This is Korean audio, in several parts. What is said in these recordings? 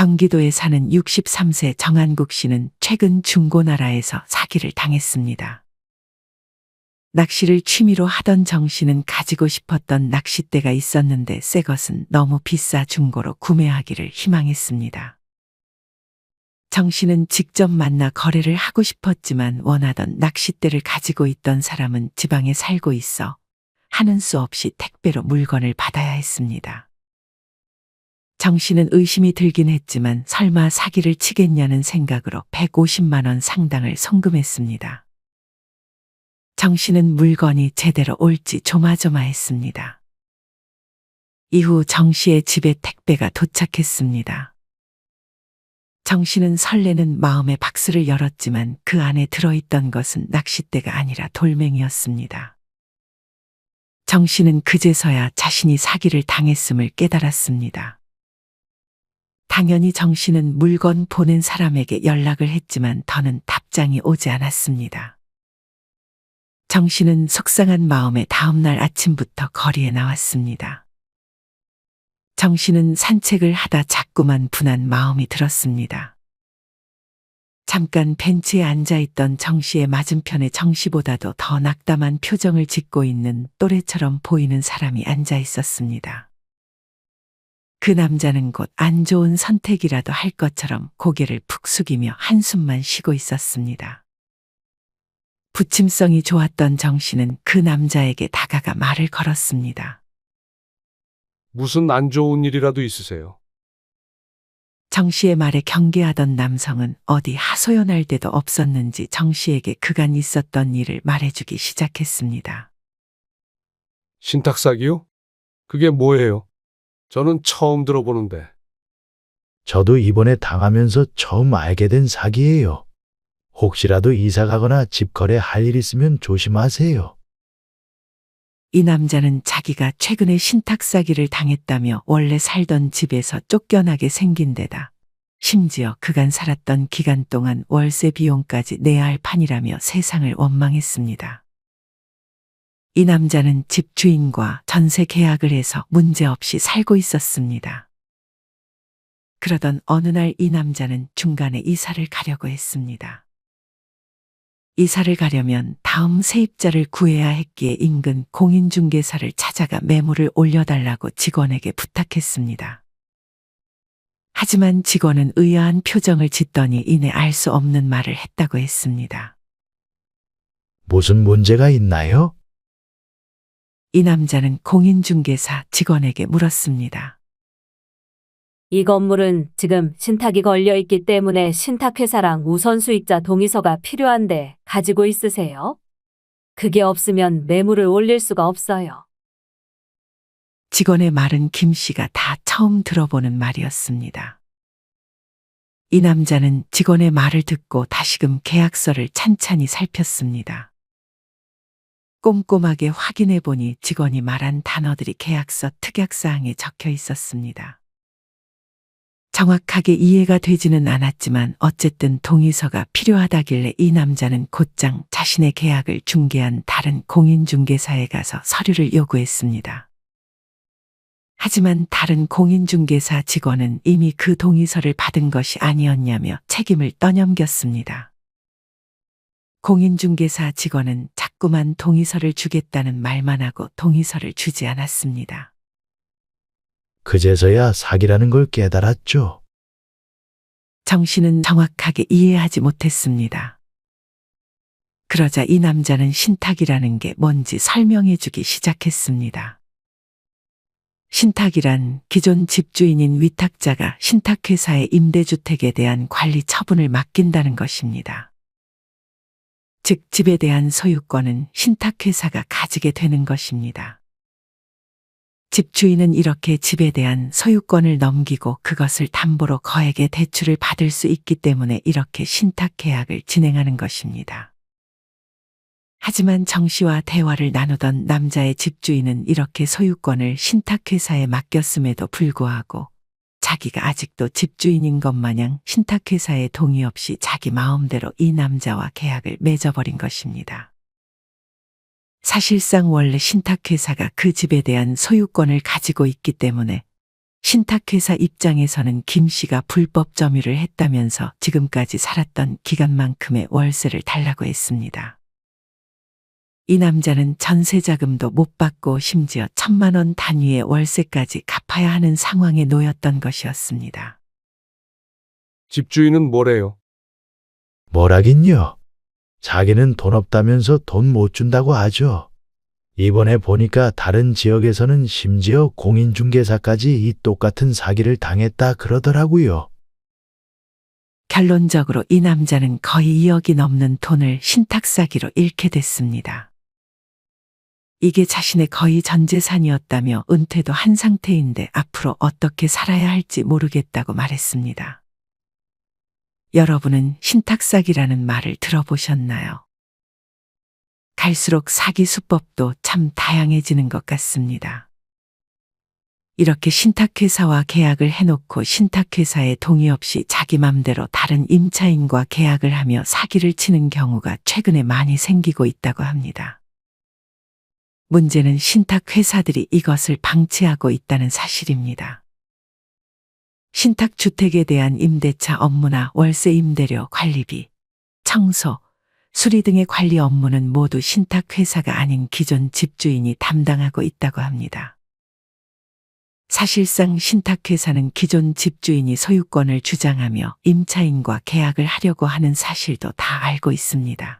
경기도에 사는 63세 정한국 씨는 최근 중고나라에서 사기를 당했습니다. 낚시를 취미로 하던 정 씨는 가지고 싶었던 낚싯대가 있었는데 새 것은 너무 비싸 중고로 구매하기를 희망했습니다. 정 씨는 직접 만나 거래를 하고 싶었지만 원하던 낚싯대를 가지고 있던 사람은 지방에 살고 있어 하는 수 없이 택배로 물건을 받아야 했습니다. 정 씨는 의심이 들긴 했지만 설마 사기를 치겠냐는 생각으로 150만 원 상당을 송금했습니다. 정 씨는 물건이 제대로 올지 조마조마했습니다. 이후 정 씨의 집에 택배가 도착했습니다. 정 씨는 설레는 마음에 박스를 열었지만 그 안에 들어있던 것은 낚싯대가 아니라 돌멩이였습니다. 정 씨는 그제서야 자신이 사기를 당했음을 깨달았습니다. 당연히 정 씨는 물건 보낸 사람에게 연락을 했지만 더는 답장이 오지 않았습니다. 정 씨는 속상한 마음에 다음날 아침부터 거리에 나왔습니다. 정 씨는 산책을 하다 자꾸만 분한 마음이 들었습니다. 잠깐 벤치에 앉아 있던 정 씨의 맞은편에 정 씨보다도 더 낙담한 표정을 짓고 있는 또래처럼 보이는 사람이 앉아 있었습니다. 그 남자는 곧 안 좋은 선택이라도 할 것처럼 고개를 푹 숙이며 한숨만 쉬고 있었습니다. 부침성이 좋았던 정 씨는 그 남자에게 다가가 말을 걸었습니다. 무슨 안 좋은 일이라도 있으세요? 정 씨의 말에 경계하던 남성은 어디 하소연할 데도 없었는지 정 씨에게 그간 있었던 일을 말해주기 시작했습니다. 신탁사기요? 그게 뭐예요? 저는 처음 들어보는데. 저도 이번에 당하면서 처음 알게 된 사기예요. 혹시라도 이사 가거나 집 거래 할 일 있으면 조심하세요. 이 남자는 자기가 최근에 신탁 사기를 당했다며 원래 살던 집에서 쫓겨나게 생긴 데다 심지어 그간 살았던 기간 동안 월세 비용까지 내야 할 판이라며 세상을 원망했습니다. 이 남자는 집 주인과 전세 계약을 해서 문제없이 살고 있었습니다. 그러던 어느 날 이 남자는 중간에 이사를 가려고 했습니다. 이사를 가려면 다음 세입자를 구해야 했기에 인근 공인중개사를 찾아가 매물을 올려달라고 직원에게 부탁했습니다. 하지만 직원은 의아한 표정을 짓더니 이내 알 수 없는 말을 했다고 했습니다. 무슨 문제가 있나요? 이 남자는 공인중개사 직원에게 물었습니다. 이 건물은 지금 신탁이 걸려 있기 때문에 신탁회사랑 우선수익자 동의서가 필요한데 가지고 있으세요? 그게 없으면 매물을 올릴 수가 없어요. 직원의 말은 김 씨가 다 처음 들어보는 말이었습니다. 이 남자는 직원의 말을 듣고 다시금 계약서를 찬찬히 살폈습니다. 꼼꼼하게 확인해 보니 직원이 말한 단어들이 계약서 특약사항에 적혀 있었습니다. 정확하게 이해가 되지는 않았지만 어쨌든 동의서가 필요하다길래 이 남자는 곧장 자신의 계약을 중개한 다른 공인중개사에 가서 서류를 요구했습니다. 하지만 다른 공인중개사 직원은 이미 그 동의서를 받은 것이 아니었냐며 책임을 떠넘겼습니다. 공인중개사 직원은 자꾸만 동의서를 주겠다는 말만 하고 동의서를 주지 않았습니다. 그제서야 사기라는 걸 깨달았죠. 정 씨는 정확하게 이해하지 못했습니다. 그러자 이 남자는 신탁이라는 게 뭔지 설명해 주기 시작했습니다. 신탁이란 기존 집주인인 위탁자가 신탁회사의 임대주택에 대한 관리 처분을 맡긴다는 것입니다. 즉, 집에 대한 소유권은 신탁회사가 가지게 되는 것입니다. 집주인은 이렇게 집에 대한 소유권을 넘기고 그것을 담보로 거액의 대출을 받을 수 있기 때문에 이렇게 신탁 계약을 진행하는 것입니다. 하지만 정 씨와 대화를 나누던 남자의 집주인은 이렇게 소유권을 신탁회사에 맡겼음에도 불구하고 자기가 아직도 집주인인 것 마냥 신탁회사의 동의 없이 자기 마음대로 이 남자와 계약을 맺어버린 것입니다. 사실상 원래 신탁회사가 그 집에 대한 소유권을 가지고 있기 때문에 신탁회사 입장에서는 김 씨가 불법 점유를 했다면서 지금까지 살았던 기간만큼의 월세를 달라고 했습니다. 이 남자는 전세 자금도 못 받고 심지어 천만 원 단위의 월세까지 갚아야 하는 상황에 놓였던 것이었습니다. 집주인은 뭐래요? 뭐라긴요. 자기는 돈 없다면서 돈 못 준다고 하죠. 이번에 보니까 다른 지역에서는 심지어 공인중개사까지 이 똑같은 사기를 당했다 그러더라고요. 결론적으로 이 남자는 거의 2억이 넘는 돈을 신탁 사기로 잃게 됐습니다. 이게 자신의 거의 전 재산이었다며 은퇴도 한 상태인데 앞으로 어떻게 살아야 할지 모르겠다고 말했습니다. 여러분은 신탁 사기라는 말을 들어보셨나요? 갈수록 사기 수법도 참 다양해지는 것 같습니다. 이렇게 신탁회사와 계약을 해놓고 신탁회사의 동의 없이 자기 맘대로 다른 임차인과 계약을 하며 사기를 치는 경우가 최근에 많이 생기고 있다고 합니다. 문제는 신탁 회사들이 이것을 방치하고 있다는 사실입니다. 신탁 주택에 대한 임대차 업무나 월세 임대료 관리비, 청소, 수리 등의 관리 업무는 모두 신탁 회사가 아닌 기존 집주인이 담당하고 있다고 합니다. 사실상 신탁회사는 기존 집주인이 소유권을 주장하며 임차인과 계약을 하려고 하는 사실도 다 알고 있습니다.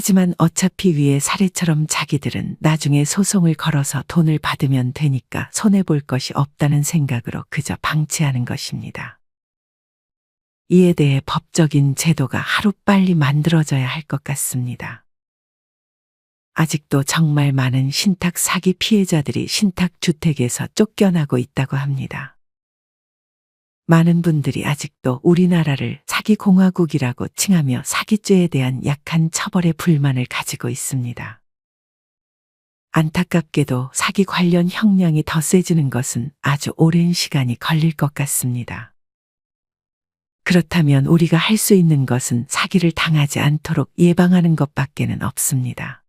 하지만 어차피 위에 사례처럼 자기들은 나중에 소송을 걸어서 돈을 받으면 되니까 손해볼 것이 없다는 생각으로 그저 방치하는 것입니다. 이에 대해 법적인 제도가 하루빨리 만들어져야 할 것 같습니다. 아직도 정말 많은 신탁 사기 피해자들이 신탁 주택에서 쫓겨나고 있다고 합니다. 많은 분들이 아직도 우리나라를 사기공화국이라고 칭하며 사기죄에 대한 약한 처벌에 불만을 가지고 있습니다. 안타깝게도 사기 관련 형량이 더 세지는 것은 아주 오랜 시간이 걸릴 것 같습니다. 그렇다면 우리가 할 수 있는 것은 사기를 당하지 않도록 예방하는 것밖에는 없습니다.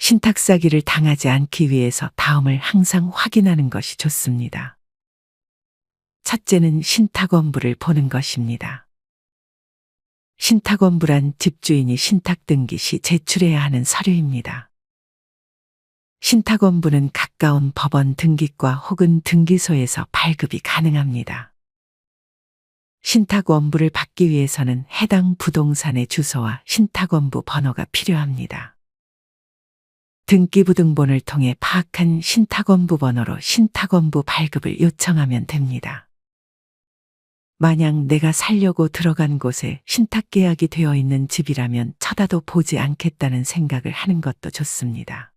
신탁 사기를 당하지 않기 위해서 다음을 항상 확인하는 것이 좋습니다. 첫째는 신탁원부를 보는 것입니다. 신탁원부란 집주인이 신탁 등기 시 제출해야 하는 서류입니다. 신탁원부는 가까운 법원 등기과 혹은 등기소에서 발급이 가능합니다. 신탁원부를 받기 위해서는 해당 부동산의 주소와 신탁원부 번호가 필요합니다. 등기부등본을 통해 파악한 신탁원부 번호로 신탁원부 발급을 요청하면 됩니다. 만약 내가 살려고 들어간 곳에 신탁 계약이 되어 있는 집이라면 쳐다도 보지 않겠다는 생각을 하는 것도 좋습니다.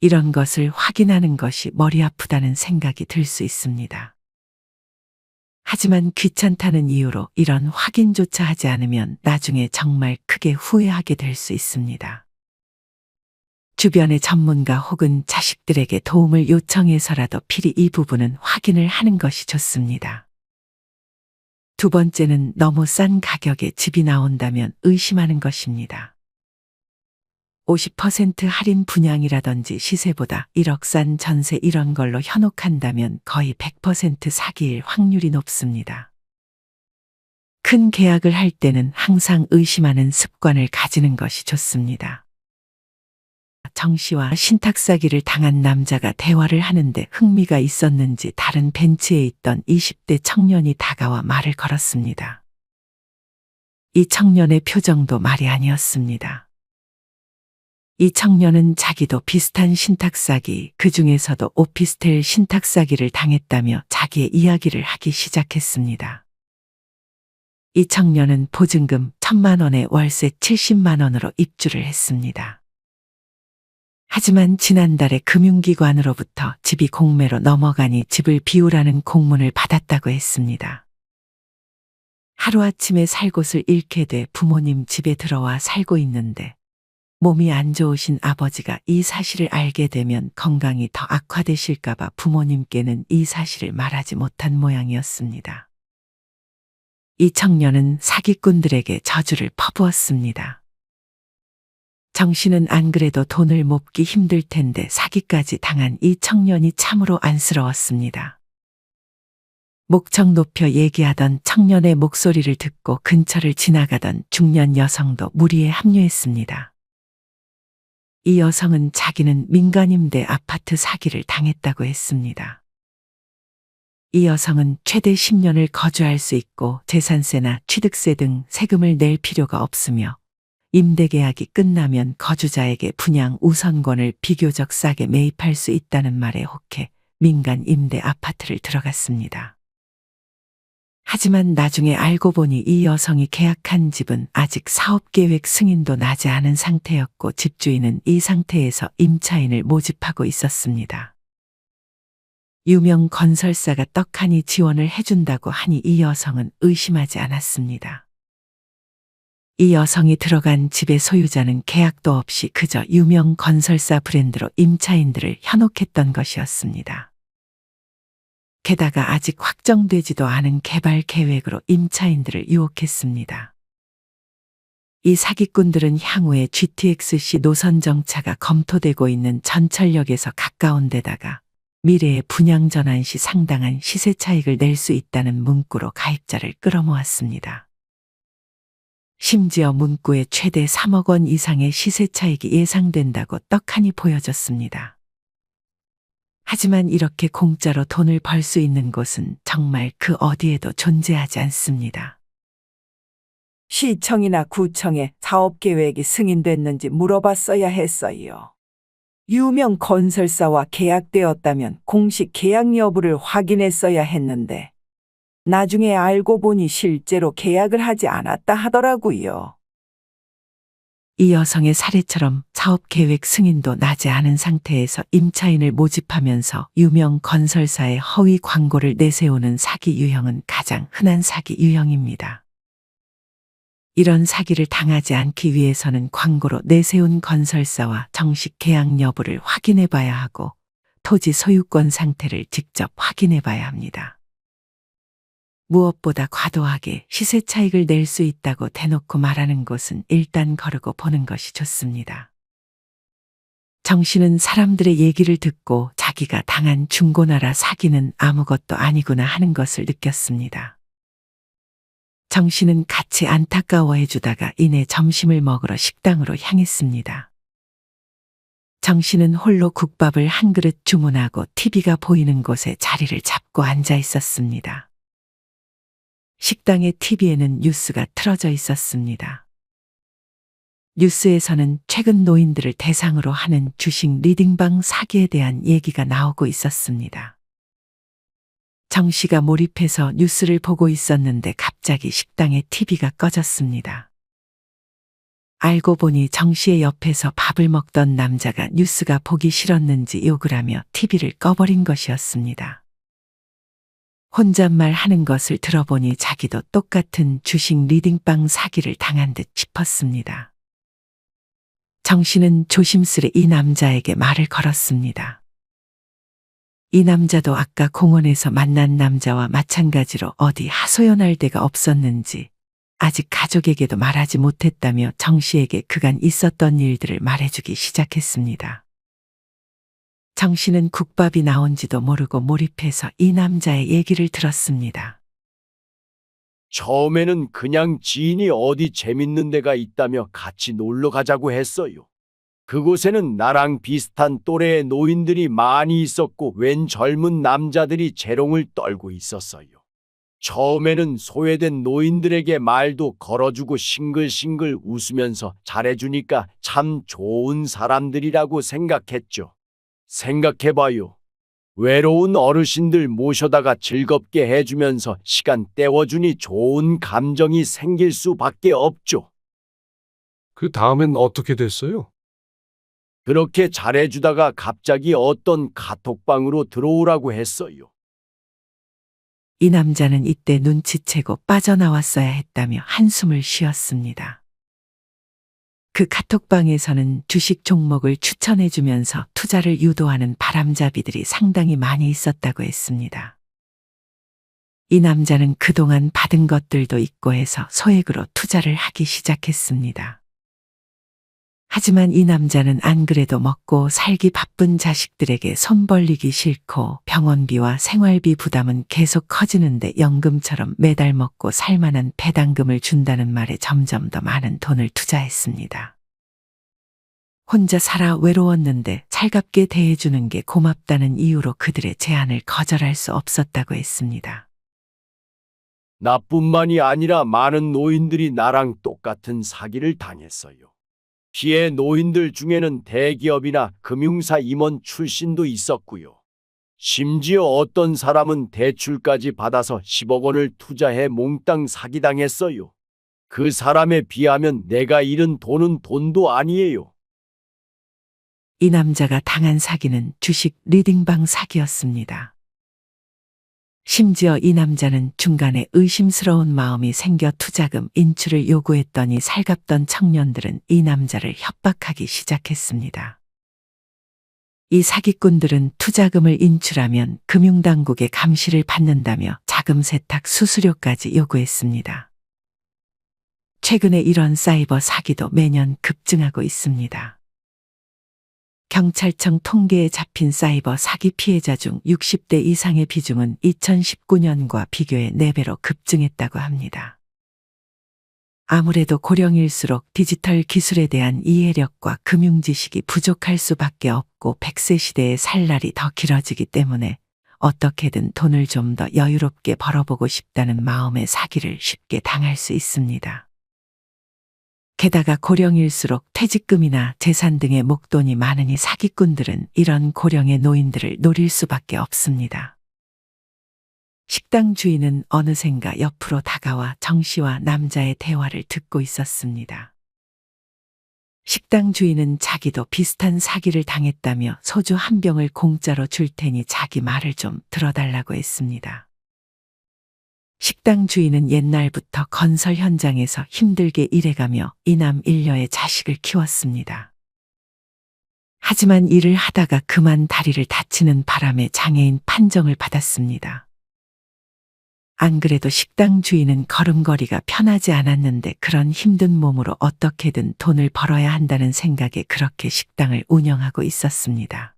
이런 것을 확인하는 것이 머리 아프다는 생각이 들 수 있습니다. 하지만 귀찮다는 이유로 이런 확인조차 하지 않으면 나중에 정말 크게 후회하게 될 수 있습니다. 주변의 전문가 혹은 자식들에게 도움을 요청해서라도 필히 이 부분은 확인을 하는 것이 좋습니다. 두 번째는 너무 싼 가격에 집이 나온다면 의심하는 것입니다. 50% 할인 분양이라든지 시세보다 1억 싼 전세 이런 걸로 현혹한다면 거의 100% 사기일 확률이 높습니다. 큰 계약을 할 때는 항상 의심하는 습관을 가지는 것이 좋습니다. 정 씨와 신탁 사기를 당한 남자가 대화를 하는데 흥미가 있었는지 다른 벤치에 있던 20대 청년이 다가와 말을 걸었습니다. 이 청년의 표정도 말이 아니었습니다. 이 청년은 자기도 비슷한 신탁 사기, 그 중에서도 오피스텔 신탁 사기를 당했다며 자기의 이야기를 하기 시작했습니다. 이 청년은 보증금 천만 원에 월세 70만 원으로 입주를 했습니다. 하지만 지난달에 금융기관으로부터 집이 공매로 넘어가니 집을 비우라는 공문을 받았다고 했습니다. 하루아침에 살 곳을 잃게 돼 부모님 집에 들어와 살고 있는데 몸이 안 좋으신 아버지가 이 사실을 알게 되면 건강이 더 악화되실까봐 부모님께는 이 사실을 말하지 못한 모양이었습니다. 이 청년은 사기꾼들에게 저주를 퍼부었습니다. 정 씨는 안 그래도 돈을 몹기 힘들 텐데 사기까지 당한 이 청년이 참으로 안쓰러웠습니다. 목청 높여 얘기하던 청년의 목소리를 듣고 근처를 지나가던 중년 여성도 무리에 합류했습니다. 이 여성은 자기는 민간임대 아파트 사기를 당했다고 했습니다. 이 여성은 최대 10년을 거주할 수 있고 재산세나 취득세 등 세금을 낼 필요가 없으며 임대 계약이 끝나면 거주자에게 분양 우선권을 비교적 싸게 매입할 수 있다는 말에 혹해 민간 임대 아파트를 들어갔습니다. 하지만 나중에 알고 보니 이 여성이 계약한 집은 아직 사업 계획 승인도 나지 않은 상태였고 집주인은 이 상태에서 임차인을 모집하고 있었습니다. 유명 건설사가 떡하니 지원을 해준다고 하니 이 여성은 의심하지 않았습니다. 이 여성이 들어간 집의 소유자는 계약도 없이 그저 유명 건설사 브랜드로 임차인들을 현혹했던 것이었습니다. 게다가 아직 확정되지도 않은 개발 계획으로 임차인들을 유혹했습니다. 이 사기꾼들은 향후에 GTX-C 노선 정차가 검토되고 있는 전철역에서 가까운 데다가 미래의 분양 전환 시 상당한 시세 차익을 낼 수 있다는 문구로 가입자를 끌어모았습니다. 심지어 문구에 최대 3억 원 이상의 시세 차익이 예상된다고 떡하니 보여졌습니다. 하지만 이렇게 공짜로 돈을 벌 수 있는 곳은 정말 그 어디에도 존재하지 않습니다. 시청이나 구청에 사업 계획이 승인됐는지 물어봤어야 했어요. 유명 건설사와 계약되었다면 공식 계약 여부를 확인했어야 했는데 나중에 알고 보니 실제로 계약을 하지 않았다 하더라고요. 이 여성의 사례처럼 사업 계획 승인도 나지 않은 상태에서 임차인을 모집하면서 유명 건설사의 허위 광고를 내세우는 사기 유형은 가장 흔한 사기 유형입니다. 이런 사기를 당하지 않기 위해서는 광고로 내세운 건설사와 정식 계약 여부를 확인해 봐야 하고 토지 소유권 상태를 직접 확인해 봐야 합니다. 무엇보다 과도하게 시세 차익을 낼 수 있다고 대놓고 말하는 곳은 일단 거르고 보는 것이 좋습니다. 정 씨는 사람들의 얘기를 듣고 자기가 당한 중고나라 사기는 아무것도 아니구나 하는 것을 느꼈습니다. 정 씨는 같이 안타까워해 주다가 이내 점심을 먹으러 식당으로 향했습니다. 정 씨는 홀로 국밥을 한 그릇 주문하고 TV가 보이는 곳에 자리를 잡고 앉아 있었습니다. 식당의 TV에는 뉴스가 틀어져 있었습니다. 뉴스에서는 최근 노인들을 대상으로 하는 주식 리딩방 사기에 대한 얘기가 나오고 있었습니다. 정 씨가 몰입해서 뉴스를 보고 있었는데 갑자기 식당의 TV가 꺼졌습니다. 알고 보니 정 씨의 옆에서 밥을 먹던 남자가 뉴스가 보기 싫었는지 욕을 하며 TV를 꺼버린 것이었습니다. 혼잣말 하는 것을 들어보니 자기도 똑같은 주식 리딩방 사기를 당한 듯 싶었습니다. 정 씨는 조심스레 이 남자에게 말을 걸었습니다. 이 남자도 아까 공원에서 만난 남자와 마찬가지로 어디 하소연할 데가 없었는지 아직 가족에게도 말하지 못했다며 정 씨에게 그간 있었던 일들을 말해주기 시작했습니다. 정 씨는 국밥이 나온지도 모르고 몰입해서 이 남자의 얘기를 들었습니다. 처음에는 그냥 지인이 어디 재밌는 데가 있다며 같이 놀러 가자고 했어요. 그곳에는 나랑 비슷한 또래의 노인들이 많이 있었고 웬 젊은 남자들이 재롱을 떨고 있었어요. 처음에는 소외된 노인들에게 말도 걸어주고 싱글싱글 웃으면서 잘해주니까 참 좋은 사람들이라고 생각했죠. 생각해봐요. 외로운 어르신들 모셔다가 즐겁게 해주면서 시간 때워주니 좋은 감정이 생길 수밖에 없죠. 그 다음엔 어떻게 됐어요? 그렇게 잘해주다가 갑자기 어떤 카톡방으로 들어오라고 했어요. 이 남자는 이때 눈치채고 빠져나왔어야 했다며 한숨을 쉬었습니다. 그 카톡방에서는 주식 종목을 추천해주면서 투자를 유도하는 바람잡이들이 상당히 많이 있었다고 했습니다. 이 남자는 그동안 받은 것들도 있고 해서 소액으로 투자를 하기 시작했습니다. 하지만 이 남자는 안 그래도 먹고 살기 바쁜 자식들에게 손 벌리기 싫고 병원비와 생활비 부담은 계속 커지는데 연금처럼 매달 먹고 살만한 배당금을 준다는 말에 점점 더 많은 돈을 투자했습니다. 혼자 살아 외로웠는데 살갑게 대해주는 게 고맙다는 이유로 그들의 제안을 거절할 수 없었다고 했습니다. 나뿐만이 아니라 많은 노인들이 나랑 똑같은 사기를 당했어요. 피해 노인들 중에는 대기업이나 금융사 임원 출신도 있었고요. 심지어 어떤 사람은 대출까지 받아서 10억 원을 투자해 몽땅 사기당했어요. 그 사람에 비하면 내가 잃은 돈은 돈도 아니에요. 이 남자가 당한 사기는 주식 리딩방 사기였습니다. 심지어 이 남자는 중간에 의심스러운 마음이 생겨 투자금 인출을 요구했더니 살갑던 청년들은 이 남자를 협박하기 시작했습니다. 이 사기꾼들은 투자금을 인출하면 금융당국의 감시를 받는다며 자금 세탁 수수료까지 요구했습니다. 최근에 이런 사이버 사기도 매년 급증하고 있습니다. 경찰청 통계에 잡힌 사이버 사기 피해자 중 60대 이상의 비중은 2019년과 비교해 4배로 급증했다고 합니다. 아무래도 고령일수록 디지털 기술에 대한 이해력과 금융 지식이 부족할 수밖에 없고 100세 시대의 살 날이 더 길어지기 때문에 어떻게든 돈을 좀 더 여유롭게 벌어보고 싶다는 마음의 사기를 쉽게 당할 수 있습니다. 게다가 고령일수록 퇴직금이나 재산 등의 목돈이 많으니 사기꾼들은 이런 고령의 노인들을 노릴 수밖에 없습니다. 식당 주인은 어느샌가 옆으로 다가와 정 씨와 남자의 대화를 듣고 있었습니다. 식당 주인은 자기도 비슷한 사기를 당했다며 소주 한 병을 공짜로 줄 테니 자기 말을 좀 들어달라고 했습니다. 식당 주인은 옛날부터 건설 현장에서 힘들게 일해가며 이남 일녀의 자식을 키웠습니다. 하지만 일을 하다가 그만 다리를 다치는 바람에 장애인 판정을 받았습니다. 안 그래도 식당 주인은 걸음걸이가 편하지 않았는데 그런 힘든 몸으로 어떻게든 돈을 벌어야 한다는 생각에 그렇게 식당을 운영하고 있었습니다.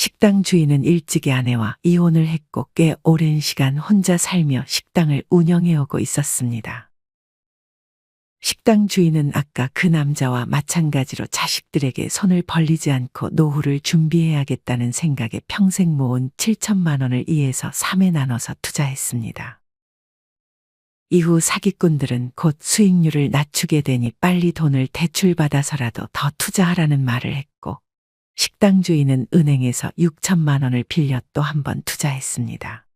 식당 주인은 일찍이 아내와 이혼을 했고 꽤 오랜 시간 혼자 살며 식당을 운영해오고 있었습니다. 식당 주인은 아까 그 남자와 마찬가지로 자식들에게 손을 벌리지 않고 노후를 준비해야겠다는 생각에 평생 모은 7천만 원을 2에서 3에 나눠서 투자했습니다. 이후 사기꾼들은 곧 수익률을 낮추게 되니 빨리 돈을 대출받아서라도 더 투자하라는 말을 했고 식당 주인은 은행에서 6천만 원을 빌려 또 한 번 투자했습니다.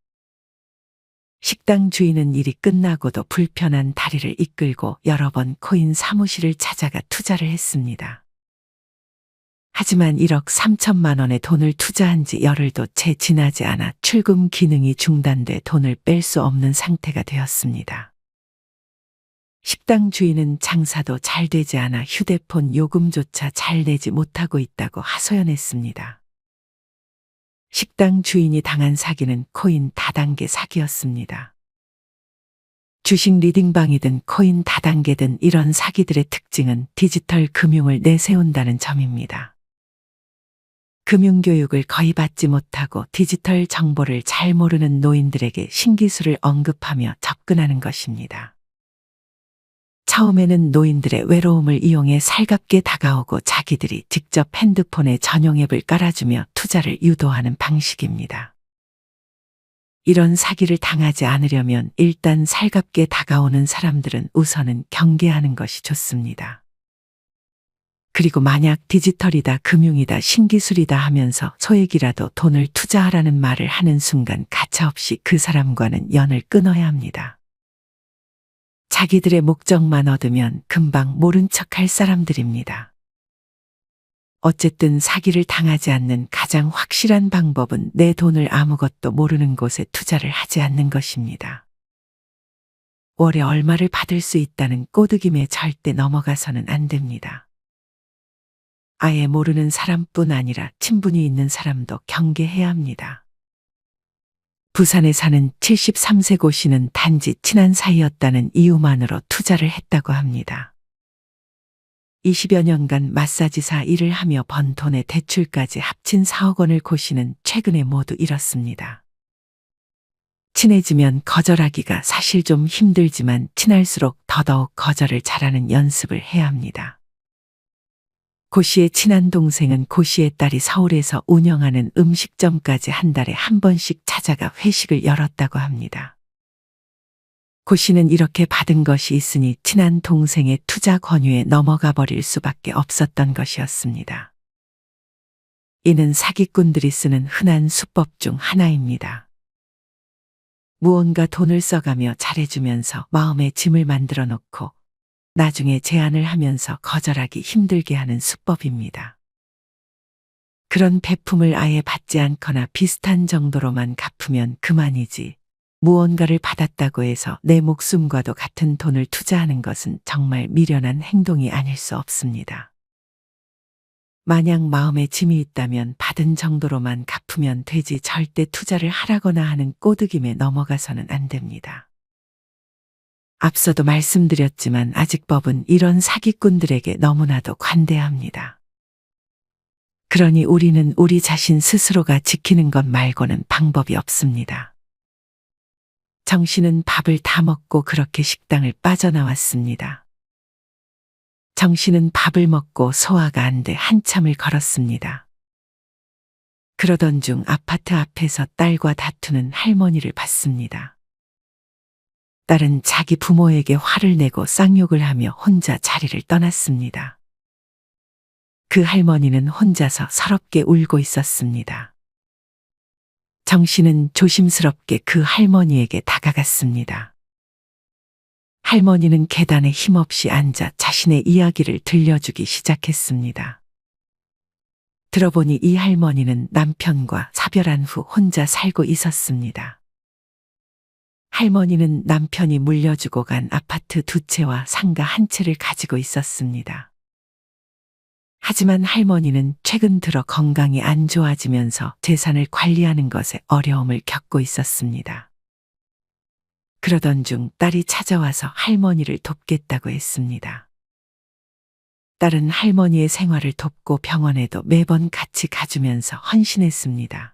식당 주인은 일이 끝나고도 불편한 다리를 이끌고 여러 번 코인 사무실을 찾아가 투자를 했습니다. 하지만 1억 3천만 원의 돈을 투자한 지 열흘도 채 지나지 않아 출금 기능이 중단돼 돈을 뺄 수 없는 상태가 되었습니다. 식당 주인은 장사도 잘 되지 않아 휴대폰 요금조차 잘 내지 못하고 있다고 하소연했습니다. 식당 주인이 당한 사기는 코인 다단계 사기였습니다. 주식 리딩방이든 코인 다단계든 이런 사기들의 특징은 디지털 금융을 내세운다는 점입니다. 금융교육을 거의 받지 못하고 디지털 정보를 잘 모르는 노인들에게 신기술을 언급하며 접근하는 것입니다. 처음에는 노인들의 외로움을 이용해 살갑게 다가오고 자기들이 직접 핸드폰에 전용 앱을 깔아주며 투자를 유도하는 방식입니다. 이런 사기를 당하지 않으려면 일단 살갑게 다가오는 사람들은 우선은 경계하는 것이 좋습니다. 그리고 만약 디지털이다, 금융이다, 신기술이다 하면서 소액이라도 돈을 투자하라는 말을 하는 순간 가차없이 그 사람과는 연을 끊어야 합니다. 자기들의 목적만 얻으면 금방 모른 척할 사람들입니다. 어쨌든 사기를 당하지 않는 가장 확실한 방법은 내 돈을 아무것도 모르는 곳에 투자를 하지 않는 것입니다. 월에 얼마를 받을 수 있다는 꼬드김에 절대 넘어가서는 안 됩니다. 아예 모르는 사람뿐 아니라 친분이 있는 사람도 경계해야 합니다. 부산에 사는 73세 고 씨는 단지 친한 사이였다는 이유만으로 투자를 했다고 합니다. 20여 년간 마사지사 일을 하며 번 돈의 대출까지 합친 4억 원을 고 씨는 최근에 모두 잃었습니다. 친해지면 거절하기가 사실 좀 힘들지만 친할수록 더더욱 거절을 잘하는 연습을 해야 합니다. 고 씨의 친한 동생은 고 씨의 딸이 서울에서 운영하는 음식점까지 한 달에 한 번씩 찾아가 회식을 열었다고 합니다. 고 씨는 이렇게 받은 것이 있으니 친한 동생의 투자 권유에 넘어가 버릴 수밖에 없었던 것이었습니다. 이는 사기꾼들이 쓰는 흔한 수법 중 하나입니다. 무언가 돈을 써가며 잘해주면서 마음의 짐을 만들어 놓고 나중에 제안을 하면서 거절하기 힘들게 하는 수법입니다. 그런 배품을 아예 받지 않거나 비슷한 정도로만 갚으면 그만이지 무언가를 받았다고 해서 내 목숨과도 같은 돈을 투자하는 것은 정말 미련한 행동이 아닐 수 없습니다. 만약 마음에 짐이 있다면 받은 정도로만 갚으면 되지 절대 투자를 하라거나 하는 꼬드김에 넘어가서는 안 됩니다. 앞서도 말씀드렸지만 아직 법은 이런 사기꾼들에게 너무나도 관대합니다. 그러니 우리는 우리 자신 스스로가 지키는 것 말고는 방법이 없습니다. 정 씨는 밥을 다 먹고 그렇게 식당을 빠져나왔습니다. 정 씨는 밥을 먹고 소화가 안 돼 한참을 걸었습니다. 그러던 중 아파트 앞에서 딸과 다투는 할머니를 봤습니다. 딸은 자기 부모에게 화를 내고 쌍욕을 하며 혼자 자리를 떠났습니다. 그 할머니는 혼자서 서럽게 울고 있었습니다. 정 씨는 조심스럽게 그 할머니에게 다가갔습니다. 할머니는 계단에 힘없이 앉아 자신의 이야기를 들려주기 시작했습니다. 들어보니 이 할머니는 남편과 사별한 후 혼자 살고 있었습니다. 할머니는 남편이 물려주고 간 아파트 두 채와 상가 한 채를 가지고 있었습니다. 하지만 할머니는 최근 들어 건강이 안 좋아지면서 재산을 관리하는 것에 어려움을 겪고 있었습니다. 그러던 중 딸이 찾아와서 할머니를 돕겠다고 했습니다. 딸은 할머니의 생활을 돕고 병원에도 매번 같이 가주면서 헌신했습니다.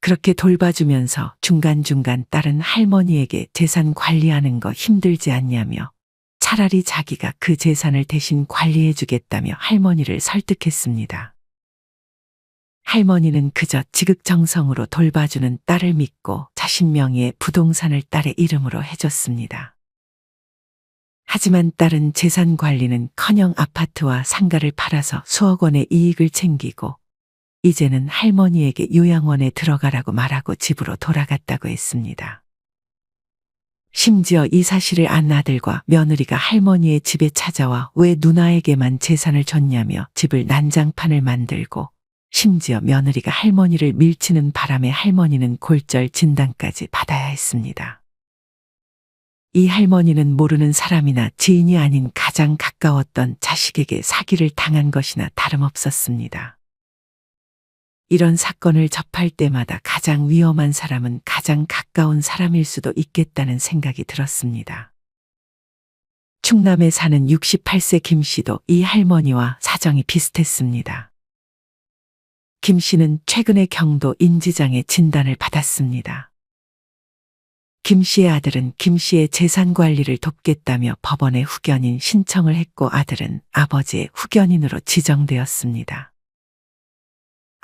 그렇게 돌봐주면서 중간중간 딸은 할머니에게 재산 관리하는 거 힘들지 않냐며 차라리 자기가 그 재산을 대신 관리해 주겠다며 할머니를 설득했습니다. 할머니는 그저 지극정성으로 돌봐주는 딸을 믿고 자신 명의의 부동산을 딸의 이름으로 해줬습니다. 하지만 딸은 재산 관리는 커녕 아파트와 상가를 팔아서 수억 원의 이익을 챙기고 이제는 할머니에게 요양원에 들어가라고 말하고 집으로 돌아갔다고 했습니다. 심지어 이 사실을 안 아들과 며느리가 할머니의 집에 찾아와 왜 누나에게만 재산을 줬냐며 집을 난장판을 만들고 심지어 며느리가 할머니를 밀치는 바람에 할머니는 골절 진단까지 받아야 했습니다. 이 할머니는 모르는 사람이나 지인이 아닌 가장 가까웠던 자식에게 사기를 당한 것이나 다름없었습니다. 이런 사건을 접할 때마다 가장 위험한 사람은 가장 가까운 사람일 수도 있겠다는 생각이 들었습니다. 충남에 사는 68세 김 씨도 이 할머니와 사정이 비슷했습니다. 김 씨는 최근에 경도 인지장애 진단을 받았습니다. 김 씨의 아들은 김 씨의 재산 관리를 돕겠다며 법원에 후견인 신청을 했고 아들은 아버지의 후견인으로 지정되었습니다.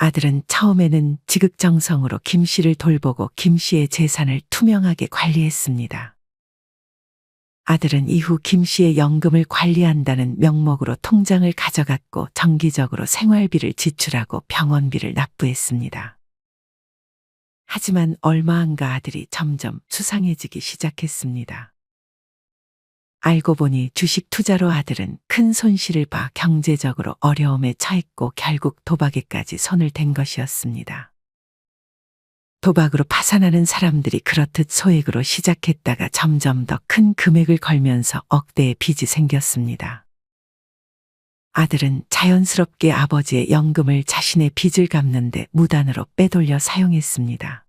아들은 처음에는 지극정성으로 김 씨를 돌보고 김 씨의 재산을 투명하게 관리했습니다. 아들은 이후 김 씨의 연금을 관리한다는 명목으로 통장을 가져갔고 정기적으로 생활비를 지출하고 병원비를 납부했습니다. 하지만 얼마 안가 아들이 점점 수상해지기 시작했습니다. 알고 보니 주식 투자로 아들은 큰 손실을 봐 경제적으로 어려움에 처했고 결국 도박에까지 손을 댄 것이었습니다. 도박으로 파산하는 사람들이 그렇듯 소액으로 시작했다가 점점 더 큰 금액을 걸면서 억대의 빚이 생겼습니다. 아들은 자연스럽게 아버지의 연금을 자신의 빚을 갚는데 무단으로 빼돌려 사용했습니다.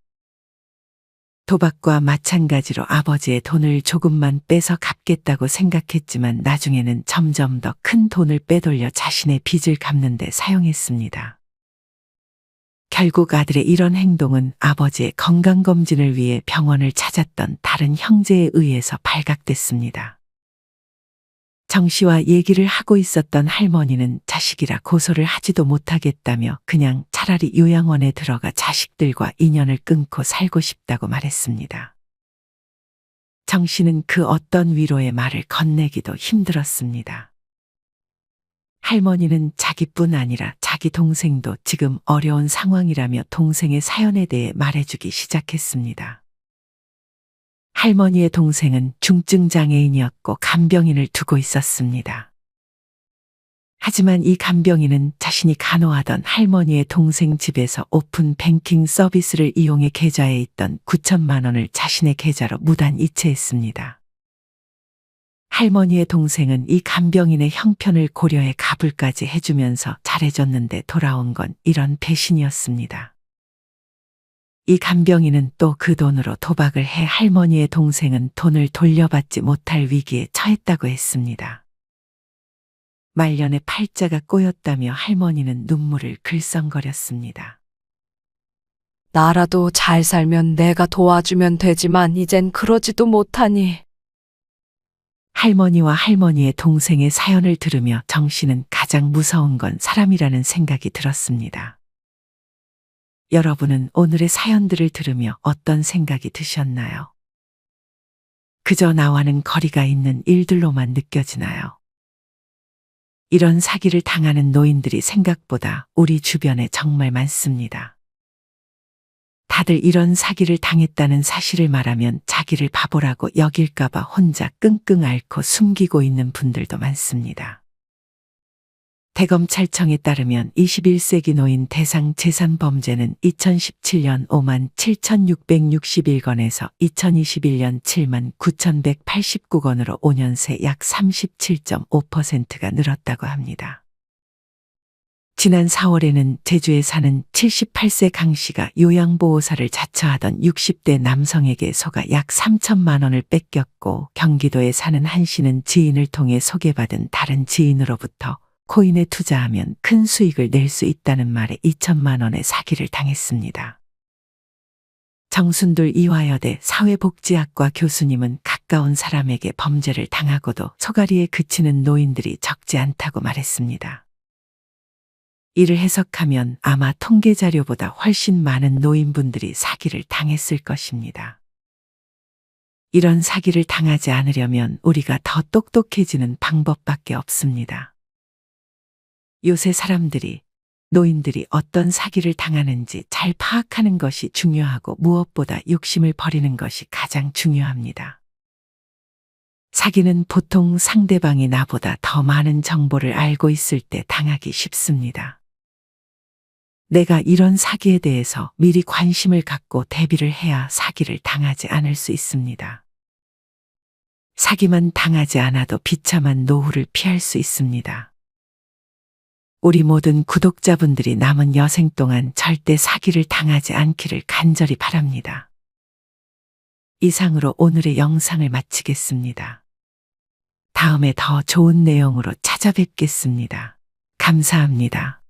도박과 마찬가지로 아버지의 돈을 조금만 빼서 갚겠다고 생각했지만 나중에는 점점 더 큰 돈을 빼돌려 자신의 빚을 갚는 데 사용했습니다. 결국 아들의 이런 행동은 아버지의 건강검진을 위해 병원을 찾았던 다른 형제에 의해서 발각됐습니다. 정 씨와 얘기를 하고 있었던 할머니는 자식이라 고소를 하지도 못하겠다며 그냥 차라리 요양원에 들어가 자식들과 인연을 끊고 살고 싶다고 말했습니다. 정 씨는 그 어떤 위로의 말을 건네기도 힘들었습니다. 할머니는 자기뿐 아니라 자기 동생도 지금 어려운 상황이라며 동생의 사연에 대해 말해주기 시작했습니다. 할머니의 동생은 중증 장애인이었고 간병인을 두고 있었습니다. 하지만 이 간병인은 자신이 간호하던 할머니의 동생 집에서 오픈 뱅킹 서비스를 이용해 계좌에 있던 9천만 원을 자신의 계좌로 무단 이체했습니다. 할머니의 동생은 이 간병인의 형편을 고려해 가불까지 해주면서 잘해줬는데 돌아온 건 이런 배신이었습니다. 이 간병인은 또 그 돈으로 도박을 해 할머니의 동생은 돈을 돌려받지 못할 위기에 처했다고 했습니다. 말년에 팔자가 꼬였다며 할머니는 눈물을 글썽거렸습니다. 나라도 잘 살면 내가 도와주면 되지만 이젠 그러지도 못하니. 할머니와 할머니의 동생의 사연을 들으며 정 씨는 가장 무서운 건 사람이라는 생각이 들었습니다. 여러분은 오늘의 사연들을 들으며 어떤 생각이 드셨나요? 그저 나와는 거리가 있는 일들로만 느껴지나요? 이런 사기를 당하는 노인들이 생각보다 우리 주변에 정말 많습니다. 다들 이런 사기를 당했다는 사실을 말하면 자기를 바보라고 여길까봐 혼자 끙끙 앓고 숨기고 있는 분들도 많습니다. 대검찰청에 따르면 21세기 노인 대상 재산 범죄는 2017년 5만 7,661건에서 2021년 7만 9,189건으로 5년 새 약 37.5%가 늘었다고 합니다. 지난 4월에는 제주에 사는 78세 강 씨가 요양보호사를 자처하던 60대 남성에게 속아 약 3천만 원을 뺏겼고 경기도에 사는 한 씨는 지인을 통해 소개받은 다른 지인으로부터 코인에 투자하면 큰 수익을 낼 수 있다는 말에 2천만 원의 사기를 당했습니다. 정순돌 이화여대 사회복지학과 교수님은 가까운 사람에게 범죄를 당하고도 소가리에 그치는 노인들이 적지 않다고 말했습니다. 이를 해석하면 아마 통계 자료보다 훨씬 많은 노인분들이 사기를 당했을 것입니다. 이런 사기를 당하지 않으려면 우리가 더 똑똑해지는 방법밖에 없습니다. 요새 사람들이 노인들이 어떤 사기를 당하는지 잘 파악하는 것이 중요하고 무엇보다 욕심을 버리는 것이 가장 중요합니다. 사기는 보통 상대방이 나보다 더 많은 정보를 알고 있을 때 당하기 쉽습니다. 내가 이런 사기에 대해서 미리 관심을 갖고 대비를 해야 사기를 당하지 않을 수 있습니다. 사기만 당하지 않아도 비참한 노후를 피할 수 있습니다. 우리 모든 구독자분들이 남은 여생 동안 절대 사기를 당하지 않기를 간절히 바랍니다. 이상으로 오늘의 영상을 마치겠습니다. 다음에 더 좋은 내용으로 찾아뵙겠습니다. 감사합니다.